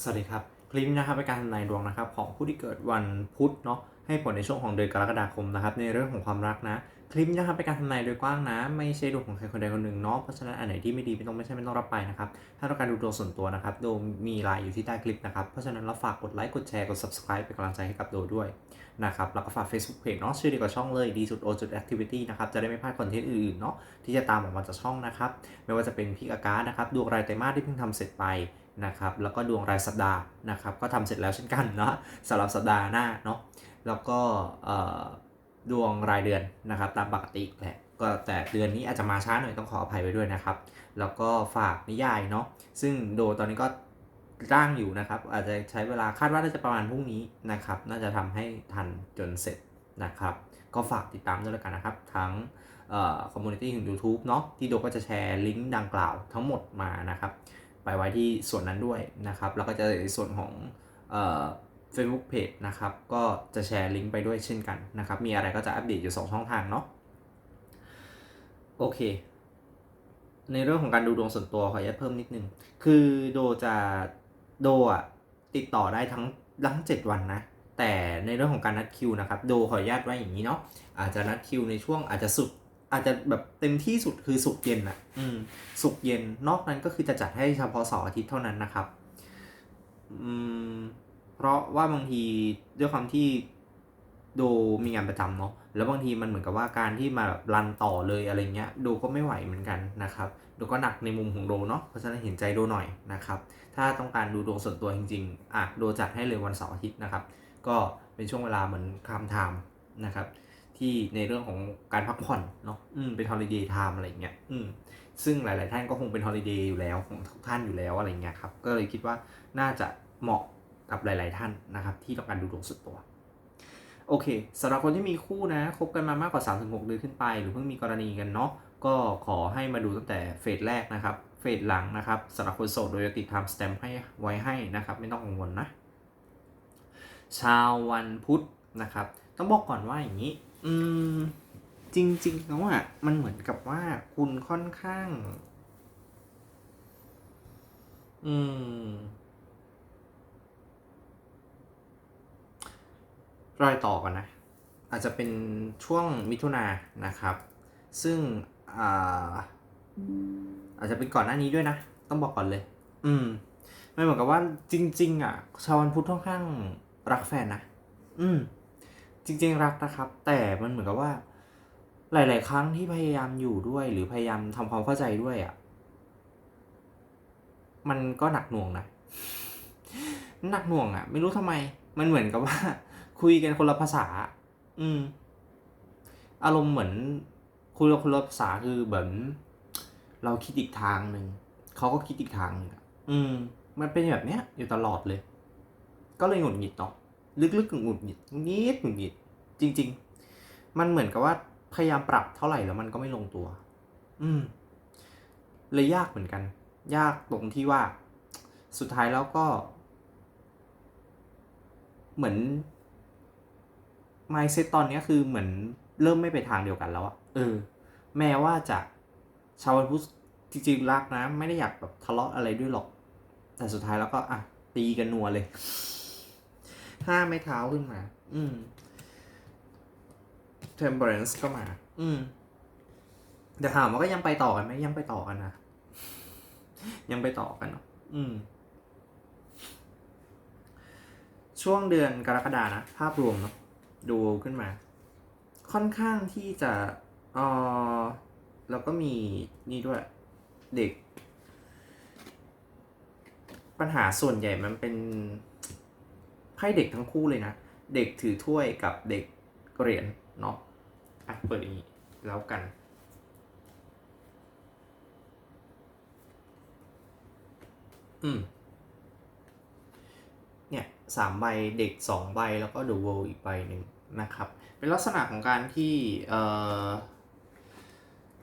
สวัสดีครับ คลิปนี้นะครับเป็นการทำนายดวงนะครับ ของผู้ที่เกิดวันพุธเนาะให้ผลในช่วงของเดือนกรกฎาคมนะครับ ในเรื่องของความรักนะ คลิปนี้นะครับเป็นการทำนายโดยกว้างนะ ไม่ใช่ดวงของใครคนใดคนหนึ่งเนาะเพราะฉะนั้นอันไหนที่ไม่ดีไม่ต้องไม่ใช่ไม่ต้องรับไปนะครับ ถ้าต้องการดูดวงส่วนตัวนะครับโดมีไลน์อยู่ที่ใต้คลิปนะครับเพราะฉะนั้นเราฝากกดไลค์กดแชร์กด subscribe เป็นกำลังใจให้กับโดด้วยนะครับแล้วก็ฝาก Facebook Page เนาะชื่อเดียวกับช่องเลยดีสุดโอจุด activity นะครับจะได้ไม่พลาดคอนเทนต์อื่นๆเนาะที่จะตามออกมาจากช่องนะครับไม่ว่าจะเป็นพิกอาการนะครับดวงรายไตรมาสที่เพิ่งทำเสร็จไป นะครับแล้วก็ดวงรายสัปดาห์นะครับก็ทำเสร็จแล้วเช่นกันเนาะสำหรับสัปดาห์หน้าเนาะแล้วก็ดวงรายเดือนนะครับตามปกติแหละก็แต่เดือนนี้อาจจะมาช้าหน่อยต้องขออภัยไว้ด้วยนะครับ แล้วก็ฝากนิยายเนาะซึ่งโดตอนนี้ก็ร่างอยู่นะครับ อาจจะใช้เวลาคาดว่าน่าจะประมาณพรุ่งนี้นะครับ น่าจะทำให้ทันจนเสร็จนะครับ ก็ฝากติดตามด้วยแล้วกันนะครับ ทั้งคอมมูนิตี้ของ YouTube เนาะที่โดก็จะแชร์ลิงก์ดังกล่าวทั้งหมดมานะครับ ไปไว้ที่ส่วนนั้นด้วยนะครับ แล้วก็จะในส่วนของเฟซบุ๊กเพจนะครับ ก็จะแชร์ลิงก์ไปด้วยเช่นกันนะครับ มีอะไรก็จะอัปเดตอยู่ 2 ช่องทางเนาะโอเค ในเรื่องของการดูดวงส่วนตัวขออนุญาตเพิ่มนิดนึง คือโดจะโดอะติดต่อได้ทั้งทั้ง 7 วันนะ แต่ในเรื่องของการนัดคิวนะครับ โดขออนุญาตไว้อย่างนี้เนาะอาจจะนัดคิวในช่วงอาจจะสุด อาจจะแบบเต็มที่สุดคือสุกร์เย็นอะอืม สุกร์เย็นนอกนั้นก็คือจะจัดให้เฉพาะเสาร์อาทิตย์เท่านั้นนะครับ อืม เพราะว่าบางทีด้วยความที่โดมีงานประจำเนาะแล้วบางทีมันเหมือนกับว่าการที่มาแบบรันต่อเลยอะไรเงี้ยโดก็ไม่ไหวเหมือนกันนะครับโดก็หนักในมุมของโดเนาะเพราะฉะนั้นเห็นใจโดหน่อยนะครับ ถ้าต้องการดูดวงส่วนตัวจริงๆอะโดจัดให้เลยวันเสาร์อาทิตย์นะครับ ก็เป็นช่วงเวลาเหมือนคามไทม์นะครับ ที่ในเรื่องของการพักผ่อนเนาะอืมเป็นฮอลิเดย์ไทม์อะไรเงี้ยอืมซึ่งหลาย ๆ ท่านก็คงเป็นฮอลิเดย์อยู่แล้วของทุกท่านอยู่แล้วอะไรเงี้ยครับ ก็เลยคิดว่าน่าจะเหมาะกับหลาย ๆ ท่านนะครับ ที่ต้องการดูดวงสุดตัวโอเคสำหรับคนที่มีคู่นะคบกันมามากกว่า 3-6 เดือนขึ้นไป หรือเพิ่งมีกรณีกันเนาะก็ขอให้มาดูตั้งแต่เฟสแรกนะครับเฟสหลังนะครับสำหรับคนโสดโดยจะติดไทม์สแตมป์ให้ไว้ให้นะครับ ไม่ต้องกังวลนะชาววันพุธนะครับ ต้องบอกก่อนว่าอย่างนี้ อืม จริง ๆ แล้วอะ มันเหมือนกับว่าคุณค่อนข้าง อืม รอยต่อกันนะ อาจจะเป็นช่วงมิถุนานะครับ ซึ่งอ่าอาจจะเป็นก่อนหน้านี้ด้วยนะ ต้องบอกก่อนเลย อืมไม่เหมือนกับว่าจริง ๆ อะ ชาววันพุธค่อนข้างรักแฟนนะ อืม จริง ๆ รักนะครับ แต่มันเหมือนกับว่า หลาย ๆ ครั้งที่พยายามอยู่ด้วย หรือพยายามทำความเข้าใจด้วยอะ มันก็หนักหน่วงนะหนักหน่วงอะ ไม่รู้ทำไม มันเหมือนกับว่า คุยกันคนละภาษา อืม อารมณ์เหมือน คุยกันคนละภาษาคือเหมือนเราคิดอีกทางหนึ่งเขาก็คิดอีกทางหนึ่งอะอืม มันเป็นแบบเนี้ย อยู่ตลอดเลย ก็เลยหงุดหงิดเนาะ ลึกๆหงุดหงิดนิดหงุดหงิดจริง ๆ มันเหมือนกับว่าพยายามปรับเท่าไหร่แล้วมันก็ไม่ลงตัว อืม เลยยากเหมือนกัน ยากตรงที่ว่า สุดท้ายแล้วก็ เหมือน mindset ตอนนี้คือเหมือนเริ่มไม่ไปทางเดียวกันแล้วอะเออ แม้ว่าจะชาวพุทธจริงๆรักนะ ไม่ได้อยากแบบทะเลาะอะไรด้วยหรอก แต่สุดท้ายแล้วก็อะตีกันนัวเลย ห้าไม้เท้าขึ้นมา อืม temperance ก็มา อืมแต่ถามว่าก็ยังไปต่อกันไหมยังไปต่อกันนะ ยังไปต่อกันเนาะอืม ช่วงเดือนกรกฎานะ ภาพรวมเนาะดูขึ้นมา ค่อนข้างที่จะเออแล้วก็มีนี่ด้วย เด็ก ปัญหาส่วนใหญ่มันเป็น ไพ่เด็กทั้งคู่เลยนะ เด็กถือถ้วยกับเด็กเหรียญเนาะอะเปิดอย่างนี้แล้วกัน อืม เนี่ยสามใบเด็กสองใบแล้วก็ The World อีกใบหนึ่งนะครับ เป็นลักษณะของการที่เอ่อ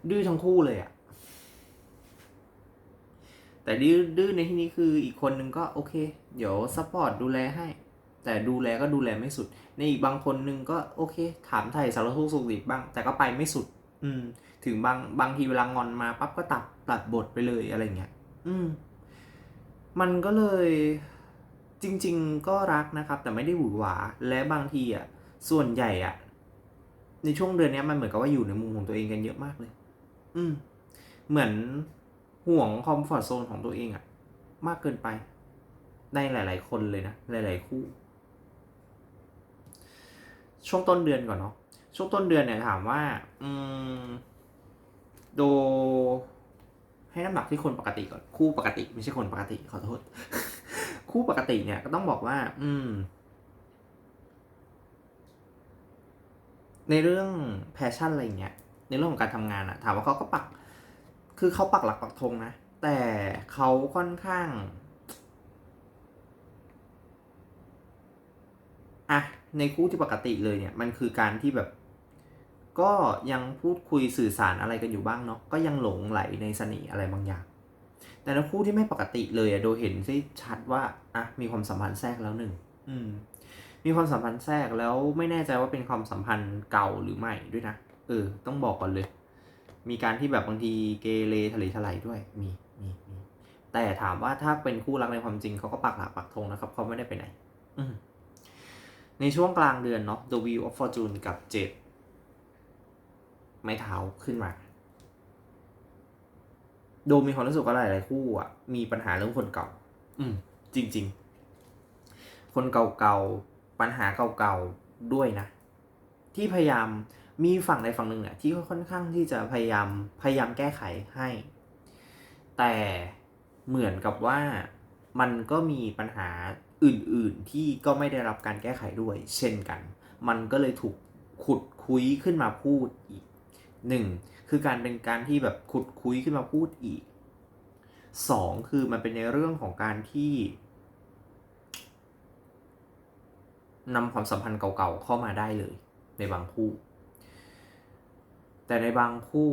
ดื้อทั้งคู่เลยอะแต่ดื้อดื้อในที่นี้คืออีกคนนึงก็โอเค เดี๋ยวซัพพอร์ตดูแลให้ แต่ดูแลก็ดูแลไม่สุด ในอีกบางคนนึงก็โอเค ถามไถ่สารทุกข์สุขดิบบ้าง แต่ก็ไปไม่สุด อืม ถึงบางบางทีเวลางอนมาปั๊บก็ตัดตัดบทไปเลยอะไรเงี้ย อืม มันก็เลยจริง ๆ ก็รักนะครับ แต่ไม่ได้หวือหวา และบางทีอะ ส่วนใหญ่อะ ในช่วงเดือนนี้มันเหมือนกับว่าอยู่ในมุมของตัวเองกันเยอะมากเลย อืม เหมือนห่วงคอมฟอร์ทโซนของตัวเองอะมากเกินไป ในหลาย ๆ คนเลยนะ หลาย ๆ คู่ ช่วงต้นเดือนก่อนเนาะช่วงต้นเดือนเนี่ยถามว่า อืมโดให้น้ำหนักที่คนปกติก่อนคู่ปกติ ไม่ใช่คนปกติขอโทษ คู่ปกติเนี่ยก็ต้องบอกว่า อืม ในเรื่องแพชชั่นอะไรเงี้ย ในเรื่องของการทำงานอะถามว่าเขาก็ปัก คือเขาปักหลักปักธงนะแต่เขาค่อนข้างอะ ในคู่ที่ปกติเลยเนี่ยมันคือการที่แบบ ก็ยังพูดคุยสื่อสารอะไรกันอยู่บ้างเนาะก็ยังหลงไหลในเสน่ห์อะไรบางอย่าง แต่ในคู่ที่ไม่ปกติเลยอะโดยเห็นได้ชัดว่าอะมีความสัมพันธ์แทรกแล้วหนึ่งอืม มีความสัมพันธ์แทรกแล้วไม่แน่ใจว่าเป็นความสัมพันธ์เก่าหรือไม่ด้วยนะเออ ต้องบอกก่อนเลย มีการที่แบบบางทีเกเรทะเลทลายด้วยมีมีมีแต่ถามว่าถ้าเป็นคู่รักในความจริงเขาก็ปักหลักปักธงนะครับเขาไม่ได้ไปไหน อืม ในช่วงกลางเดือนเนาะ The Wheel of Fortune กับเจ็ดไม้เท้าขึ้นมา โดมมีความรู้สึกว่าหลายๆคู่อะ มีปัญหาเรื่องคนเก่า อืม จริง ๆ คนเก่าๆ ปัญหาเก่าๆ ด้วยนะ ที่พยายามมีฝั่งใดฝั่งหนึ่งเนี่ยที่ค่อนข้างที่จะพยายามพยายามแก้ไขให้ แต่เหมือนกับว่ามันก็มีปัญหา อื่นๆที่ก็ไม่ได้รับการแก้ไขด้วย เช่นกัน มันก็เลยถูกขุดคุยขึ้นมาพูดอีกหนึ่งคือการเป็นการที่แบบขุดคุยขึ้นมาพูดอีกสองคือมันเป็นในเรื่องของการที่นำความสัมพันธ์เก่าๆเข้ามาได้เลย ในบางคู่ แต่ในบางคู่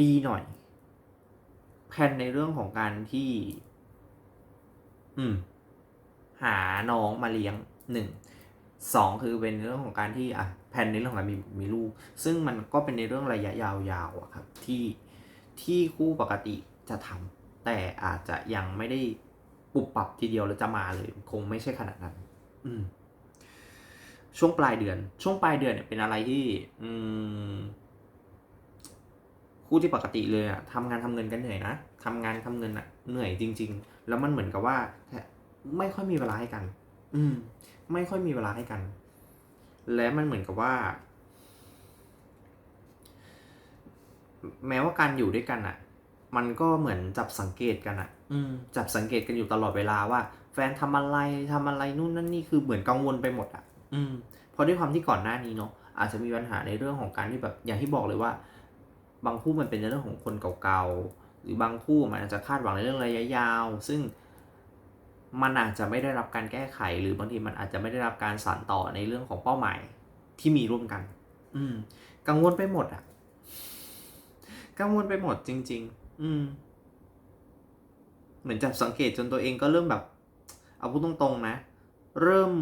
ดีหน่อยแผนในเรื่องของการที่ อืม หาน้องมาเลี้ยงหนึ่งสองคือเป็นเรื่องของการที่อะแผนในเรื่องของการมีมีลูก ซึ่งมันก็เป็นในเรื่องระยะยาวๆอะครับที่ที่คู่ปกติจะทำแต่อาจจะยังไม่ได้ปุบปรับทีเดียวแล้วจะมาเลย คงไม่ใช่ขนาดนั้น อืม ช่วงปลายเดือน ช่วงปลายเดือนเนี่ยเป็นอะไรที่ อืม คู่ที่ปกติเลยอะทำงานทำเงินกันเหนื่อยนะทำงานทำเงินอะเหนื่อยจริง ๆ แล้วมันเหมือนกับว่า ไม่ค่อยมีเวลาให้กัน อืม ไม่ค่อยมีเวลาให้กัน และมันเหมือนกับว่า แม้ว่าการอยู่ด้วยกันอะมันก็เหมือนจับสังเกตกันอะอืม จับสังเกตกันอยู่ตลอดเวลาว่า แฟนทำอะไรทำอะไรนู่นนั่นนี่คือเหมือนกังวลไปหมดอะอืมเพราะด้วยความที่ก่อนหน้านี้เนาะอาจจะมีปัญหาในเรื่องของการที่แบบอย่างที่บอกเลยว่า บางคู่มันเป็นในเรื่องของคนเก่าๆหรือบางคู่มันอาจจะคาดหวังในเรื่องระยะยาว ซึ่ง มันอาจจะไม่ได้รับการแก้ไข หรือบางทีมันอาจจะไม่ได้รับการสานต่อในเรื่องของเป้าหมายที่มีร่วมกัน อืม กังวลไปหมดอะกังวลไปหมดจริง ๆ อืม เหมือนจับสังเกตจนตัวเองก็เริ่มแบบ เอาพูดตรงๆนะ เริ่ม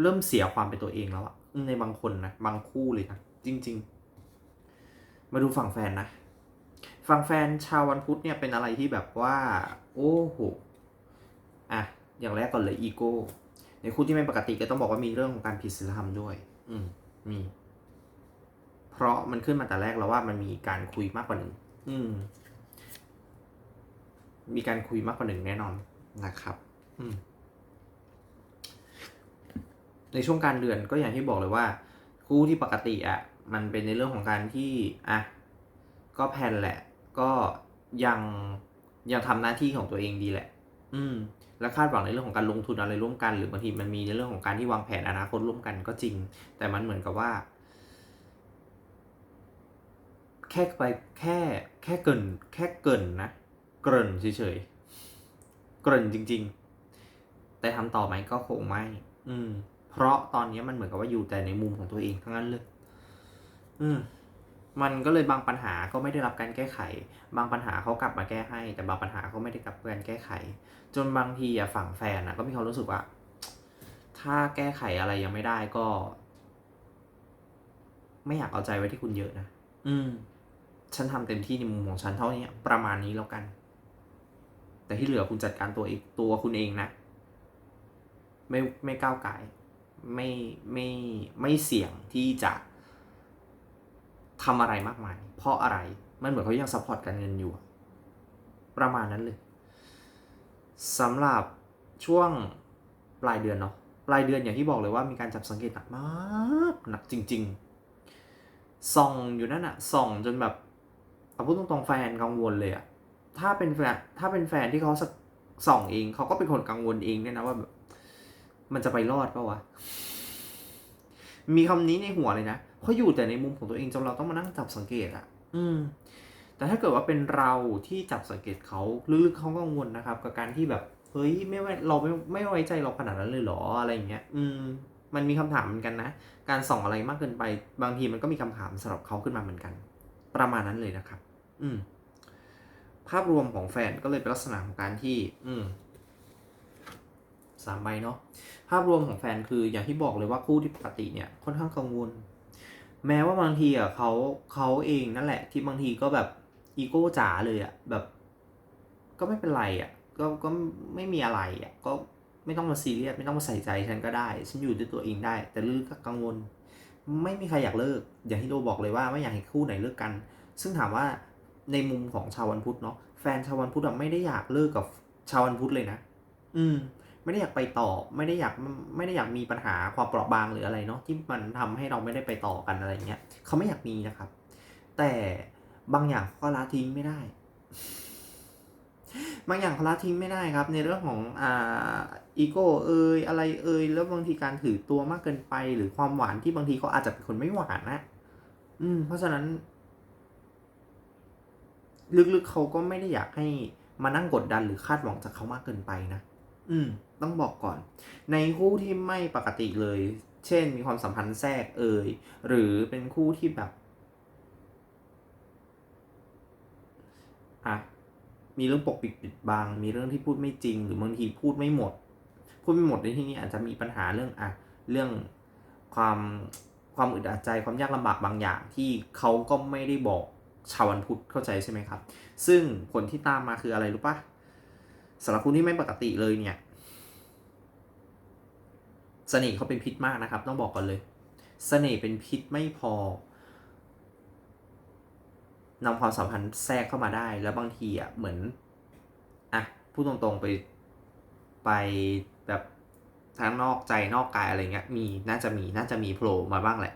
เริ่มเสียความเป็นตัวเองแล้วอะในบางคนนะ บางคู่เลยนะ จริง ๆ มาดูฝั่งแฟนนะ ฝั่งแฟนชาววันพุธเนี่ยเป็นอะไรที่แบบว่า โอ้โหอะอย่างแรกก่อนเลยอีโก้ในคู่ที่ไม่ปกติก็ต้องบอกว่ามีเรื่องของการผิดศีลธรรมด้วย อืมมี เพราะมันขึ้นมาแต่แรกแล้วว่ามันมีการคุยมากกว่าหนึ่งอืม มีการคุยมากกว่าหนึ่งแน่นอนนะครับ อืม ในช่วงการเดือนก็อย่างที่บอกเลยว่า คู่ที่ปกติอะ มันเป็นในเรื่องของการที่อะก็แพนแหละ ก็ยัง ยังทำหน้าที่ของตัวเองดีแหละ อืม และคาดหวังในเรื่องของการลงทุนอะไรร่วมกัน หรือบางทีมันมีในเรื่องของการที่วางแผนอนาคตร่วมกันก็จริง แต่มันเหมือนกับว่า แค่ไปแค่แค่เกิน แค่เกินนะ เกริ่นเฉยๆ เกริ่นจริง ๆ แต่ทำต่อไหมก็คงไม่ อืม เพราะตอนนี้มันเหมือนกับว่าอยู่แต่ในมุมของตัวเองทั้งนั้นเลย อืม มันก็เลยบางปัญหาก็ไม่ได้รับการแก้ไข บางปัญหาเขากลับมาแก้ให้ แต่บางปัญหาเขาไม่ได้กลับการแก้ไข จนบางทีอะฝั่งแฟนอะก็มีความรู้สึกว่า ถ้าแก้ไขอะไรยังไม่ได้ก็ ไม่อยากเอาใจไว้ที่คุณเยอะนะอืม ฉันทำเต็มที่ในมุมของฉันเท่านี้ประมาณนี้แล้วกันแต่แต่ที่เหลือคุณจัดการตัวเองตัวคุณเองนะไม่ไม่ก้าวไก่ายไม่ไม่ไม่เสี่ยงที่จะ ทำอะไรมากมาย เพราะอะไรมันเหมือนเขายังซัพพอร์ตการเงินอยู่ ประมาณนั้นเลยสำหรับช่วงปลายเดือนเนาะปลายเดือนอย่างที่บอกเลยว่ามีการจับสังเกตหนักมากหนักจริง ๆ ส่องอยู่นั่นอะส่องจนแบบเอาพูดตรงๆแฟนกังวลเลยอะถ้าเป็นแฟนถ้าเป็นแฟนที่เขาส่องเองเขาก็เป็นคนกังวลเองเนี่ยนะว่าแบบมันจะไปรอดปะวะมีคำนี้ในหัวเลยนะ เพราะอยู่แต่ในมุมของตัวเองจนเราต้องมานั่งจับสังเกตอะอืม แต่ถ้าเกิดว่าเป็นเราที่จับสังเกตเขาลึกๆเขากังวลนะครับ กับการที่แบบเฮ้ยไม่ไว้เราไม่ไม่ไว้ใจเราขนาดนั้นเลยเหรออะไรอย่างเงี้ย อืม มันมีคำถามเหมือนกันนะ การส่องอะไรมากเกินไป บางทีมันก็มีคำถามสำหรับเขาขึ้นมาเหมือนกัน ประมาณนั้นเลยนะครับ อืม ภาพรวมของแฟนก็เลยเป็นลักษณะของการที่ อืมสามใบเนาะภาพรวมของแฟนคืออย่างที่บอกเลยว่าคู่ที่ปกติเนี่ยค่อนข้างกังวล แม้ว่าบางทีอะเขาเขาเองนั่นแหละ ที่บางทีก็แบบอีโก้จ๋าเลยอะแบบ ก็ไม่เป็นไรอะก็ก็ไม่มีอะไรอะก็ไม่ต้องมาซีเรียสไม่ต้องมาใส่ใจฉันก็ได้ ฉันอยู่ด้วยตัวเองได้ แต่ลึกก็กังวล ไม่มีใครอยากเลิก อย่างที่โดบอกเลยว่าไม่อยากให้คู่ไหนเลิกกัน ซึ่งถามว่าในมุมของชาววันพุธเนาะแฟนชาววันพุธไม่ได้อยากเลิกกับชาววันพุธเลยนะ อืม ไม่ได้อยากไปต่อ ไม่ได้อยากไม่ได้อยากมีปัญหาความเปราะบางหรืออะไรเนาะที่มันทำให้เราไม่ได้ไปต่อกันอะไรเงี้ยเขาไม่อยากมีนะครับ แต่บางอย่างก็ละทิ้งไม่ได้ บางอย่างเขาละทิ้งไม่ได้ครับ ในเรื่องของอ่าอีโก้เอยอะไรเอยแล้วบางทีการถือตัวมากเกินไป หรือความหวานที่บางทีเขาอาจจะเป็นคนไม่หวานนะอืม เพราะฉะนั้น ลึกๆเขาก็ไม่ได้อยากให้มานั่งกดดันหรือคาดหวังจากเขามากเกินไปนะ อืม ต้องบอกก่อน ในคู่ที่ไม่ปกติเลย เช่น มีความสัมพันธ์แทรกเอ่ยหรือเป็นคู่ที่แบบอะมีเรื่องปกปิดปิดบัง มีเรื่องที่พูดไม่จริง หรือบางทีพูดไม่หมด พูดไม่หมดในที่นี้อาจจะมีปัญหาเรื่องอะเรื่องความความอึดอัดใจความยากลำบากบางอย่างที่เขาก็ไม่ได้บอกชาววันพุธเข้าใจใช่ไหมครับ ซึ่งผลที่ตามมาคืออะไรรู้ปะสำหรับคุณที่ไม่ปกติเลยเนี่ย เสน่ห์เขาเป็นพิษมากนะครับ ต้องบอกก่อนเลย เสน่ห์เป็นพิษไม่พอนำความสัมพันธ์แทรกเข้ามาได้ แล้วบางทีอะเหมือนอะพูดตรงๆไปไปแบบทั้งนอกใจนอกกายอะไรเงี้ยมีน่าจะมีน่าจะมีโผล่มาบ้างแหละ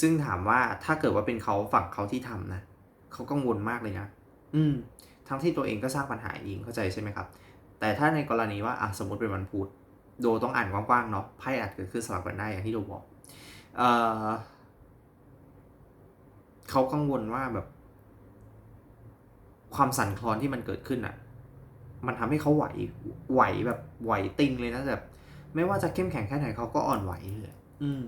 ซึ่งถามว่าถ้าเกิดว่าเป็นเขาฝั่งเขาที่ทำนะเขากังวลมากเลยนะอืม ทั้งที่ตัวเองก็สร้างปัญหาเองเข้าใจใช่ไหมครับ แต่ถ้าในกรณีว่าอะสมมติเป็นวันพุธ โดต้องอ่านกว้างๆเนาะไพ่อาจเกิดขึ้นสลับกันได้อย่างที่โดบอกเออเขากังวลว่าแบบ ความสั่นคลอนที่มันเกิดขึ้นอะ มันทำให้เขาไหวไหวแบบไหวติงเลยนะแบบไม่ว่าจะเข้มแข็งแค่ไหนเขาก็อ่อนไหวเลยอืม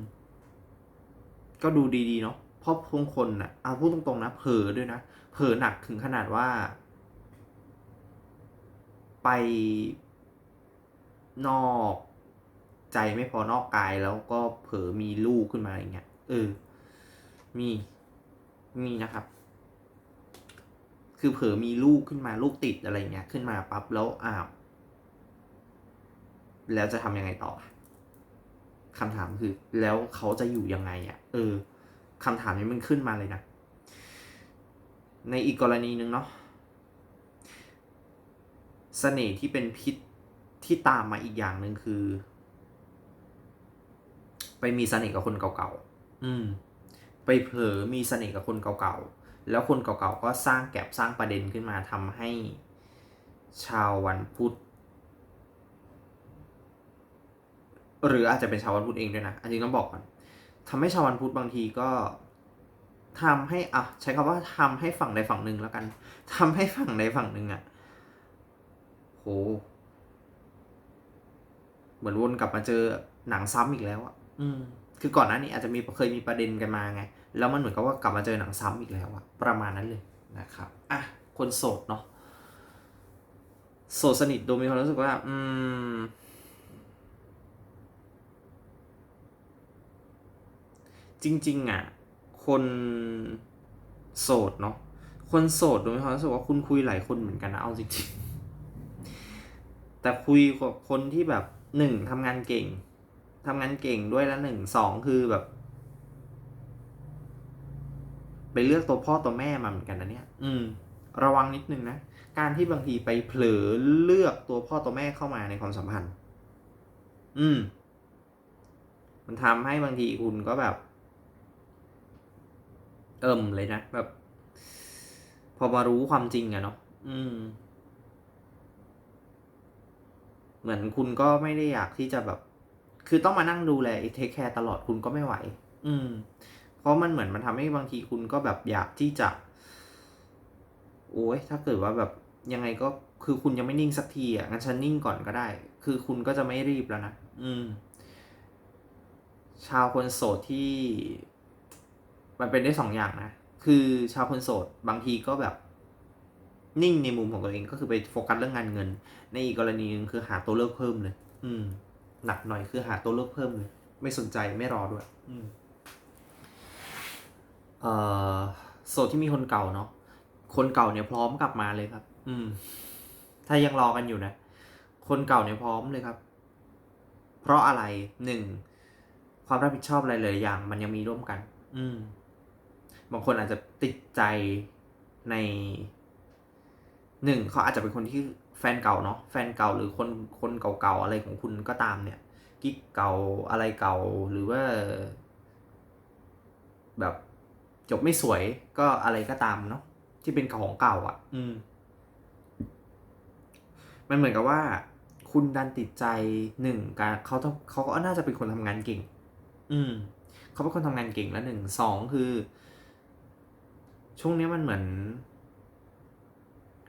ก็ดูดีๆเนาะเพราะบางคนอะเอาพูดตรงๆนะเผลอด้วยนะเผลอหนักถึงขนาดว่า ไป นอกใจไม่พอนอกกายแล้วก็เผลอมีลูกขึ้นมาอย่างเงี้ยเออ มีมีนะครับ คือเผลอมีลูกขึ้นมาลูกติดอะไรเงี้ยขึ้นมาปั๊บแล้วอ้าวแล้วจะทำยังไงต่อคำถามคือ แล้วเขาจะอยู่ยังไงอะ่ะ เออคำถามนี้มันขึ้นมาเลยนะ ในอีกกรณีหนึ่งเนาะเสน่ห์ที่เป็นพิษ ที่ตามมาอีกอย่างหนึ่งคือ ไปมีเสน่ห์กับคนเก่าๆอืม ไปเผลอมีเสน่ห์กับคนเก่าๆแล้วคนเก่าๆก็สร้างแก็บสร้างประเด็นขึ้นมาทำให้ชาววันพุธหรืออาจจะเป็นชาววันพุธเองด้วยนะอันนี้ต้องบอกก่อนทำให้ชาววันพุธบางทีก็ทำให้อะใช้คำว่าทำให้ฝั่งใดฝั่งหนึ่งแล้วกันทำให้ฝั่งใดฝั่งหนึ่งอะโห เหมือนวนกลับมาเจอหนังซ้ำอีกแล้วอะอืมคือก่อนหน้านี้อาจจะมีเคยมีประเด็นกันมาไง แล้วมันเหมือนกับว่ากลับมาเจอหนังซ้ำอีกแล้วอะประมาณนั้นเลยนะครับอะคนโสดเนาะโสดสนิทโดยมีความรู้สึกว่า อืม จริง ๆ อะ คนโสดเนาะคนโสดโดยมีความรู้สึกว่าคุณคุยหลายคนเหมือนกันนะเอาจริงแต่คุยกับคนที่แบบ หนึ่งทำงานเก่งทำงานเก่งด้วยแล้วหนึ่งสองคือแบบ ไปเลือกตัวพ่อตัวแม่มาเหมือนกันนะเนี่ย อืม ระวังนิดนึงนะ การที่บางทีไปเผลอเลือกตัวพ่อตัวแม่เข้ามาในความสัมพันธ์ อืม มันทำให้บางทีคุณก็แบบ เอิ่มเลยนะแบบ พอมารู้ความจริงอะเนาะอืม เหมือนคุณก็ไม่ได้อยากที่จะแบบ คือต้องมานั่งดูแลเทคแคร์ตลอดคุณก็ไม่ไหว อืม เพราะมันเหมือนมันทำให้บางทีคุณก็แบบอยากที่จะ โอ้ยถ้าเกิดว่าแบบยังไงก็คือคุณยังไม่นิ่งสักทีอะงั้นฉันนิ่งก่อนก็ได้ คือคุณก็จะไม่รีบแล้วนะอืม ชาวคนโสดที่ มันเป็นได้สองอย่างนะคือชาวคนโสดบางทีก็แบบ นิ่งในมุมของตัวเองก็คือไปโฟกัสเรื่องงานเงิน ในอีกกรณีหนึงคือหาตัวเลือกเพิ่มเลย อืม หนักหน่อยคือหาตัวเลือกเพิ่มเลย ไม่สนใจไม่รอด้วย อืมเอ่อโสดที่มีคนเก่าเนาะคนเก่าเนี่ยพร้อมกลับมาเลยครับ อืม ถ้ายังรอกันอยู่นะ คนเก่าเนี่ยพร้อมเลยครับ เพราะอะไรหนึ่งความรับผิดชอบอะไรหลายอย่าง มันยังมีร่วมกัน อืม บางคนอาจจะติดใจใน หนึ่งเขาอาจจะเป็นคนที่แฟนเก่าเนาะแฟนเก่าหรือคนคนเก่าๆอะไรของคุณก็ตามเนี่ยกิ๊กเก่าอะไรเก่าหรือว่า แบบจบไม่สวยก็อะไรก็ตามเนาะที่เป็นของเก่าอะ อืม มันเหมือนกับว่า คุณดันติดใจหนึ่งการเขาต้องเขาก็น่าจะเป็นคนทำงานเก่ง อืมเขาเป็นคนทำงานเก่งแล้วหนึ่งสองคือ ช่วงนี้มันเหมือน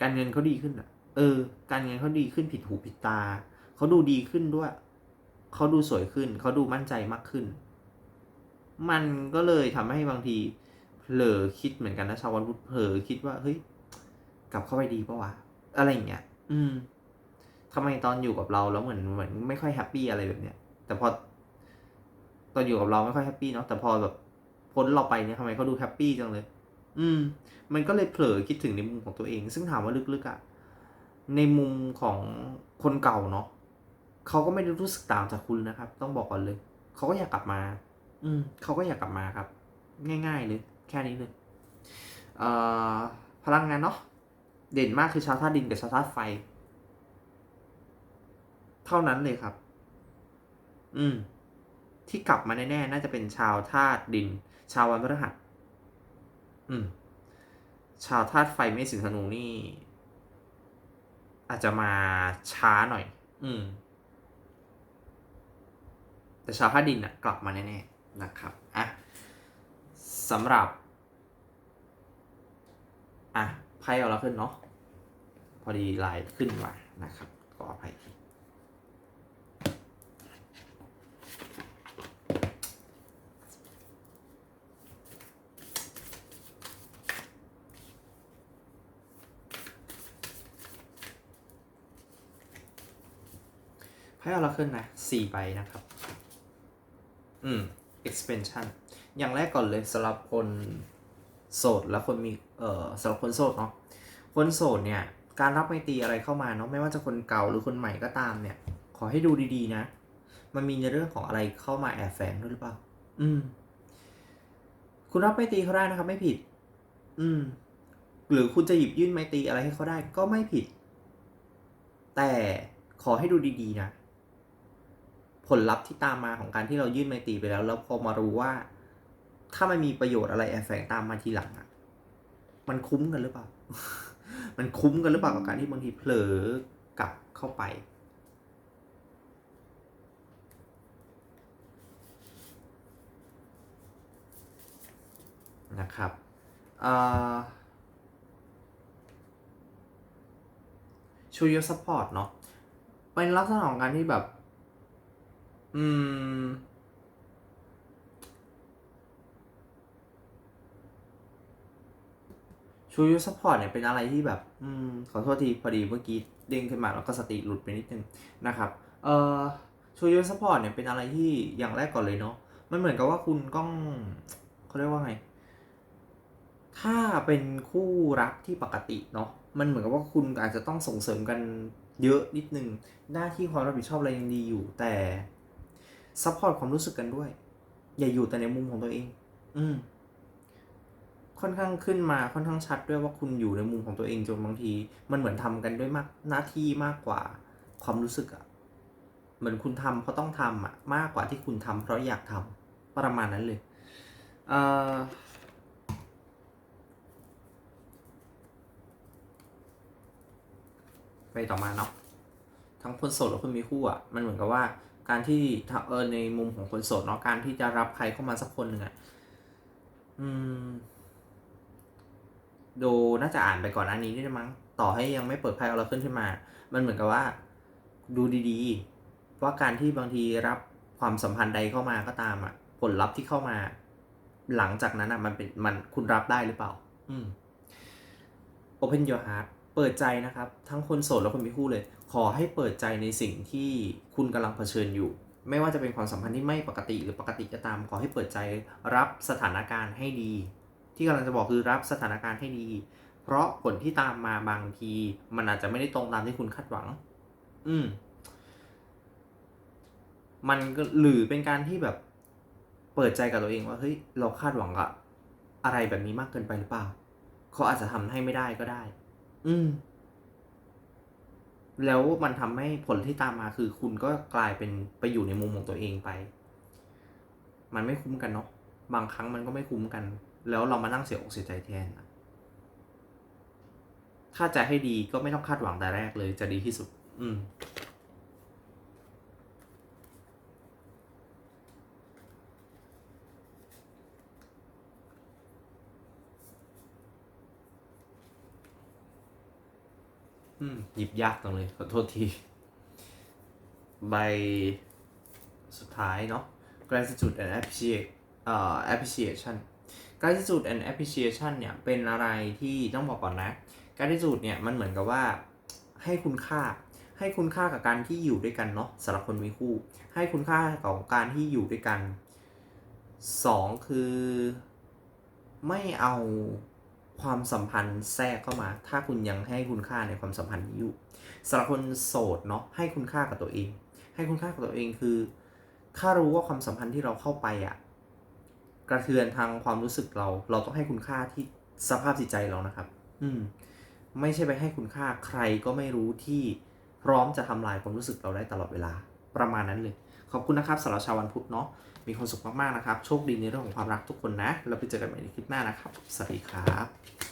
การเงินเขาดีขึ้นอะ เออ การเงินเขาดีขึ้นผิดหูผิดตา เขาดูดีขึ้นด้วย เขาดูสวยขึ้น เขาดูมั่นใจมากขึ้น มันก็เลยทำให้บางทีเผลอคิดเหมือนกันนะชาววันพุธเผลอคิดว่าเฮ้ยกลับเข้าไปดีปะวะอะไรอย่างเงี้ย อืมทำไมตอนอยู่กับเราแล้วเหมือนเหมือนไม่ค่อยแฮปปี้อะไรแบบเนี้ย แต่พอ ตอนอยู่กับเราไม่ค่อยแฮปปี้เนาะแต่พอแบบพ้นเราไปเนี่ยทำไมเขาดูแฮปปี้จังเลย อืม มันก็เลยเผลอคิดถึงในมุมของตัวเอง ซึ่งถามว่าลึกๆอะในมุมของคนเก่าเนาะเขาก็ไม่ได้รู้สึกต่างจากคุณนะครับ ต้องบอกก่อนเลยเขาก็อยากกลับมา อืมเขาก็อยากกลับมาครับ ง่าย ๆ เลย แค่นี้เลยเอ่อพลังงานเนาะเด่นมากคือชาวธาตุดินกับชาวธาตุไฟ เท่านั้นเลยครับ อืม ที่กลับมาแน่ๆน่าจะเป็นชาวธาตุดิน ชาววันพฤหัส อืม ชาวธาตุไฟเมษสิงห์ธนูนี่ อาจจะมาช้าหน่อย อืม แต่ชาวธาตุดินอะกลับมาแน่ๆนะครับอะสำหรับ อะไพ่เอาแล้วขึ้นเนาะพอดีลายขึ้นมานะครับขออภัยที ไพ่เอาล้วขึ้นนะสี่ใบนะครับ อืม expansion อย่างแรกก่อนเลยสำหรับคนโสดและคนมีเอ่อสำหรับคนโสดเนาะคนโสดเนี่ย การรับไมตรีอะไรเข้ามาเนาะไม่ว่าจะคนเก่าหรือคนใหม่ก็ตามเนี่ย ขอให้ดูดีๆนะ มันมีในเรื่องของอะไรเข้ามาแอบแฝงด้วยหรือเปล่า อืม คุณรับไมตรีเขาได้นะครับ ไม่ผิด อืม หรือคุณจะหยิบยื่นไมตรีอะไรให้เขาได้ก็ไม่ผิด แต่ขอให้ดูดีๆนะ ลลัพธ์ที่ตามมาของการที่เรายื่นไมตรีไปแล้ว แล้วพอมารู้ว่า ถ้ามันมีประโยชน์อะไรแอบแฝงตามมาทีหลังอะมันคุ้มกันหรือเปล่า มันคุ้มกันหรือเปล่ากับการที่บางทีเผลอกลับเข้าไป นะครับชูยซัพพอร์ตเนาะเป็นลักษณะของการที่แบบ อืม ชูยูซัพพอร์ตเนี่ยเป็นอะไรที่แบบ อืม ขอโทษทีพอดีเมื่อกี้เด้งขึ้นมาแล้วก็สติหลุดไปนิดนึงนะครับ เอ่อชูยูซัพพอร์ตเนี่ยเป็นอะไรที่อย่างแรกก่อนเลยเนาะ มันเหมือนกับว่าคุณต้องเขาเรียกว่าไง ถ้าเป็นคู่รักที่ปกติเนาะ มันเหมือนกับว่าคุณอาจจะต้องส่งเสริมกันเยอะนิดนึง หน้าที่ความรับผิดชอบอะไรยังดีอยู่ แต่ ซัพพอร์ตความรู้สึกกันด้วย อย่าอยู่แต่ในมุมของตัวเอง อืม ค่อนข้างขึ้นมาค่อนข้างชัดด้วยว่าคุณอยู่ในมุมของตัวเองจนบางที มันเหมือนทำกันด้วยมากหน้าที่มากกว่าความรู้สึกอะเหมือนคุณทำเพราะต้องทำอะมากกว่าที่คุณทำเพราะอยากทำประมาณนั้นเลยเอ่อไปต่อมาเนาะทั้งคนโสดและคนมีคู่อะ มันเหมือนกับว่า การที่เออในมุมของคนโสดเนาะการที่จะรับใครเข้ามาสักคนหนึ่งอะอืมโดน่าจะอ่านไปก่อนอันนี้ด้วยมั้งต่อให้ยังไม่เปิดไพ่เอาเราขึ้นขึ้นมา มันเหมือนกับว่า ดูดีๆ ว่าการที่บางทีรับความสัมพันธ์ใดเข้ามาก็ตามอะ ผลลัพธ์ที่เข้ามา หลังจากนั้นอะ มันเป็นมันคุณรับได้หรือเปล่า อืม Open your heart เปิดใจนะครับ ทั้งคนโสดและคนมีคู่เลย ขอให้เปิดใจในสิ่งที่คุณกำลังเผชิญอยู่ ไม่ว่าจะเป็นความสัมพันธ์ที่ไม่ปกติหรือปกติก็ตาม ขอให้เปิดใจรับสถานการณ์ให้ดี ที่กำลังจะบอกคือรับสถานการณ์ให้ดี เพราะผลที่ตามมาบางที มันอาจจะไม่ได้ตรงตามที่คุณคาดหวัง อืมมันหรือเป็นการที่แบบเปิดใจกับตัวเองว่าเฮ้ยเราคาดหวังกับอะไรแบบนี้มากเกินไปหรือเปล่า เขาอาจจะทำให้ไม่ได้ก็ได้ อืม แล้วมันทำให้ผลที่ตามมาคือคุณก็กลายเป็นไปอยู่ในมุมของตัวเองไป มันไม่คุ้มกันเนาะบางครั้งมันก็ไม่คุ้มกัน แล้วเรามานั่งเสียอกเสียใจแทนถ้าจะให้ดีก็ไม่ต้องคาดหวังแต่แรกเลยจะดีที่สุด อืม หยิบยากจังเลยขอโทษที ใบสุดท้ายเนาะ gratitude and appreciate เอ่อ appreciation gratitude and appreciation เนี่ยเป็นอะไรที่ต้องบอกก่อนนะ gratitude เนี่ยมันเหมือนกับว่าให้คุณค่าให้คุณค่ากับการที่อยู่ด้วยกันเนาะสำหรับคนมีคู่ ให้คุณค่ากับการที่อยู่ด้วยกันสองคือไม่เอา ความสัมพันธ์แทรกเข้ามา ถ้าคุณยังให้คุณค่าในความสัมพันธ์นี้อยู่สำหรับคนโสดเนาะให้คุณค่ากับตัวเอง ให้คุณค่ากับตัวเองคือถ้ารู้ว่าความสัมพันธ์ที่เราเข้าไปอะกระเทือนทางความรู้สึกเรา เราต้องให้คุณค่าที่สภาพจิตใจเรานะครับ อืม ไม่ใช่ไปให้คุณค่าใครก็ไม่รู้ที่พร้อมจะทำลายความรู้สึกเราได้ตลอดเวลาประมาณนั้นเลย ขอบคุณนะครับสำหรับชาววันพุธเนาะ มีความสุขมากๆนะครับ โชคดีในเรื่องของความรักทุกคนนะ เราไปเจอกันใหม่ในคลิปหน้านะครับ สวัสดีครับ